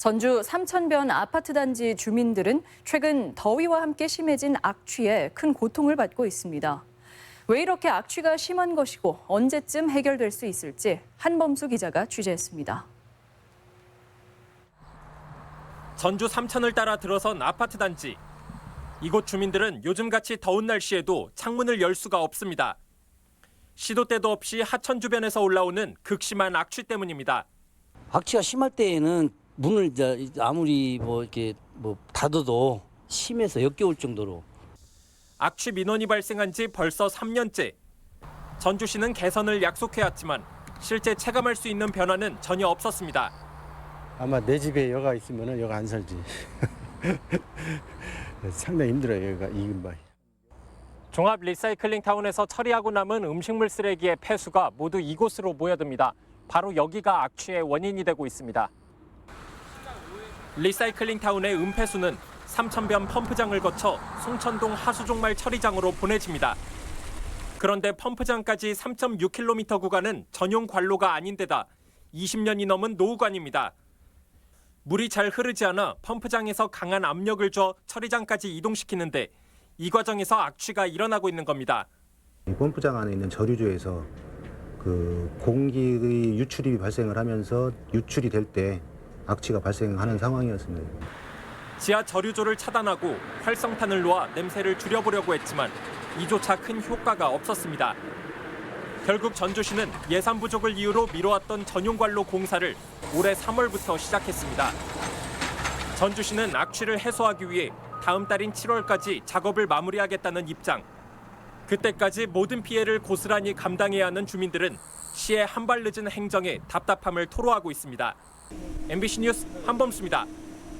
전주 삼천변 아파트 단지 주민들은 최근 더위와 함께 심해진 악취에 큰 고통을 받고 있습니다. 왜 이렇게 악취가 심한 것이고 언제쯤 해결될 수 있을지 한범수 기자가 취재했습니다. 전주 삼천을 따라 들어선 아파트 단지. 이곳 주민들은 요즘같이 더운 날씨에도 창문을 열 수가 없습니다. 시도 때도 없이 하천 주변에서 올라오는 극심한 악취 때문입니다. 악취가 심할 때에는 문을 이제 아무리 뭐 이렇게 뭐 닫아도 심해서 역겨울 정도로 악취 민원이 발생한 지 벌써 3년째. 전주시는 개선을 약속해왔지만 실제 체감할 수 있는 변화는 전혀 없었습니다. 아마 내 집에 여가 있으면은 여가 안 살지. 상당히 힘들어요 여기가 이 근방이. 종합 리사이클링 타운에서 처리하고 남은 음식물 쓰레기의 폐수가 모두 이곳으로 모여듭니다. 바로 여기가 악취의 원인이 되고 있습니다. 리사이클링 타운의 음폐수는 삼천변 펌프장을 거쳐 송천동 하수종말 처리장으로 보내집니다. 그런데 펌프장까지 3.6km 구간은 전용 관로가 아닌데다 20년이 넘은 노후관입니다. 물이 잘 흐르지 않아 펌프장에서 강한 압력을 줘 처리장까지 이동시키는데 이 과정에서 악취가 일어나고 있는 겁니다. 이 펌프장 안에 있는 저류조에서 그 공기의 유출이 발생을 하면서 유출이 될 때 악취가 발생하는 상황이었습니다. 지하 저류조를 차단하고 활성탄을 놓아 냄새를 줄여보려고 했지만 이조차 큰 효과가 없었습니다. 결국 전주시는 예산 부족을 이유로 미뤄왔던 전용관로 공사를 올해 3월부터 시작했습니다. 전주시는 악취를 해소하기 위해 다음 달인 7월까지 작업을 마무리하겠다는 입장. 그때까지 모든 피해를 고스란히 감당해야 하는 주민들은 시의 한발 늦은 행정에 답답함을 토로하고 있습니다. MBC 뉴스 한범수입니다.